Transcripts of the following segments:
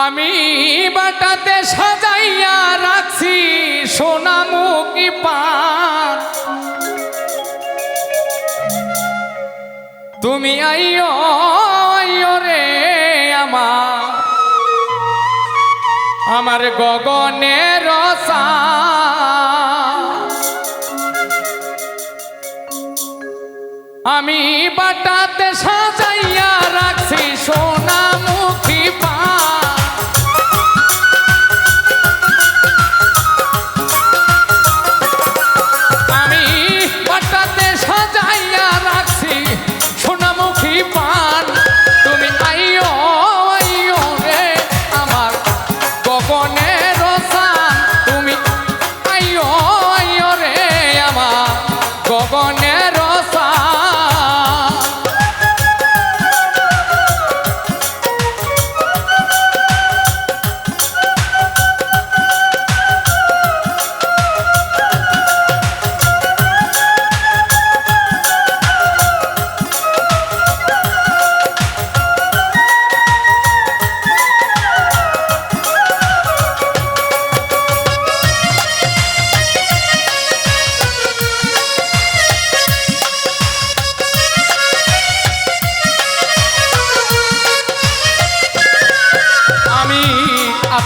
আমি বাটাতে সাজাইয়া রাখছি সোনামুখী পান তুমি আইও আইও রে আমার আমার গগনের রসান। আমি বাটাতে সাজাইয়া রাখছি সোনামুখী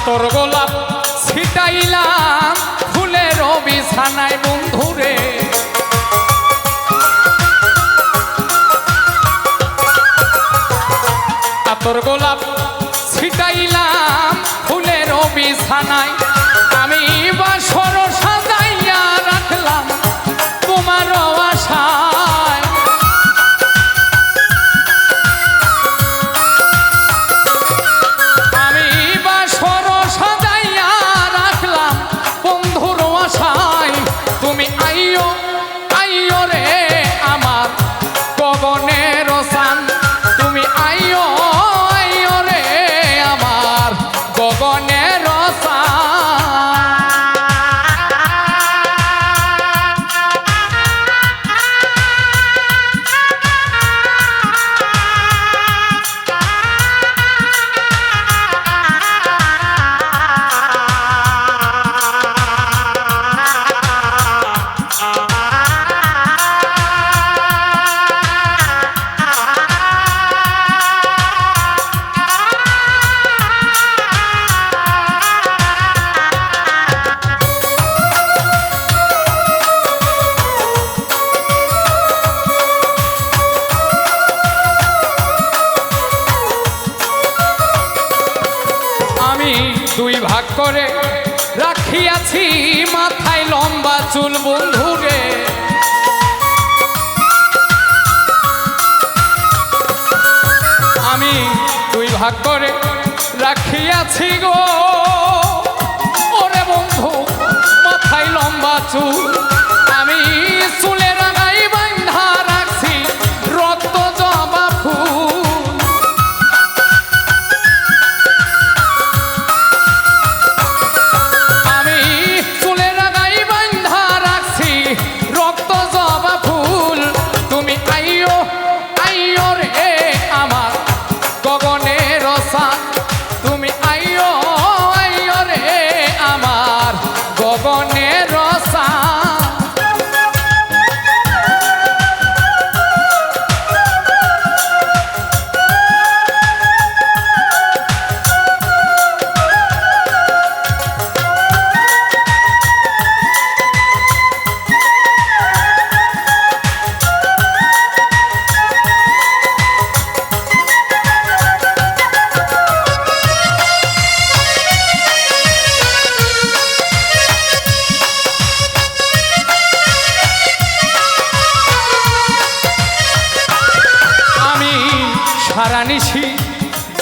আতর গোলাপ ছিটাইলাম ফুলের বিছানায় বন্ধুরে। তোর গোলাপ ছিটাইলাম ফুলের বিছানায় আমি বাসর সাজাইয়া দুই ভাগ করে রাখিয়াছি, মাথায় লম্বা চুল বন্ধুরে। আমি দুই ভাগ করে রাখিয়াছি গো। ওরে বন্ধু, মাথায় লম্বা চুল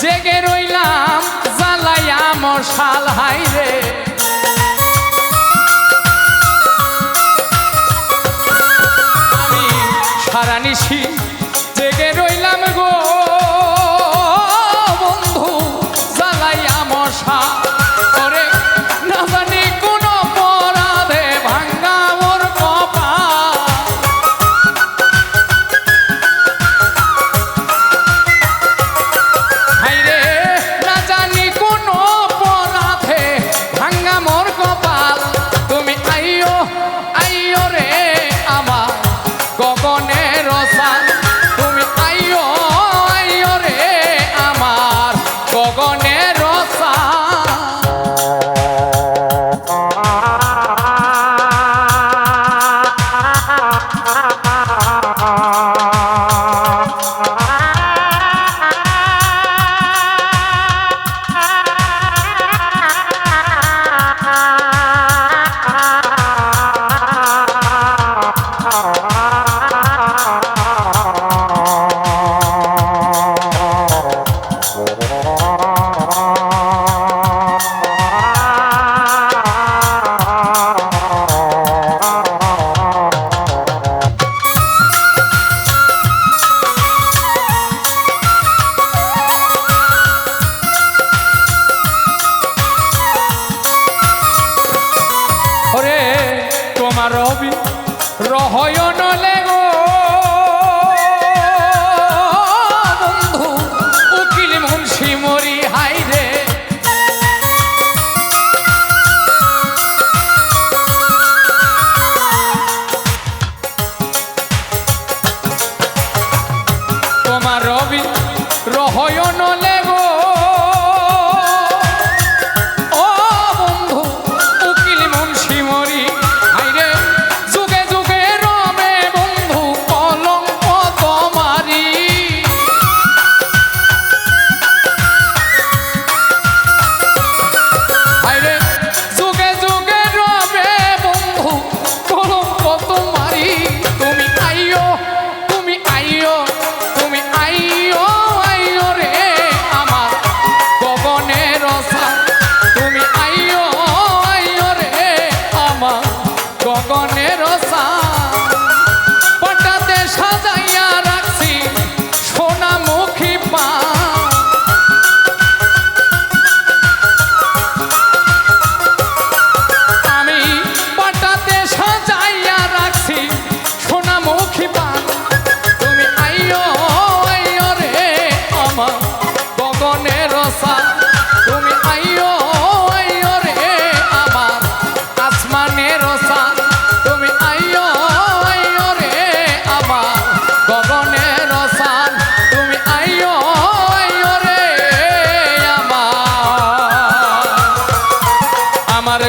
জেগে রইলাম জ্বালাইয়া মশাল হাইরে আমি সারা নিশি হয় নলে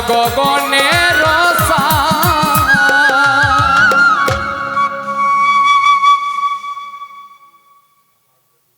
Marco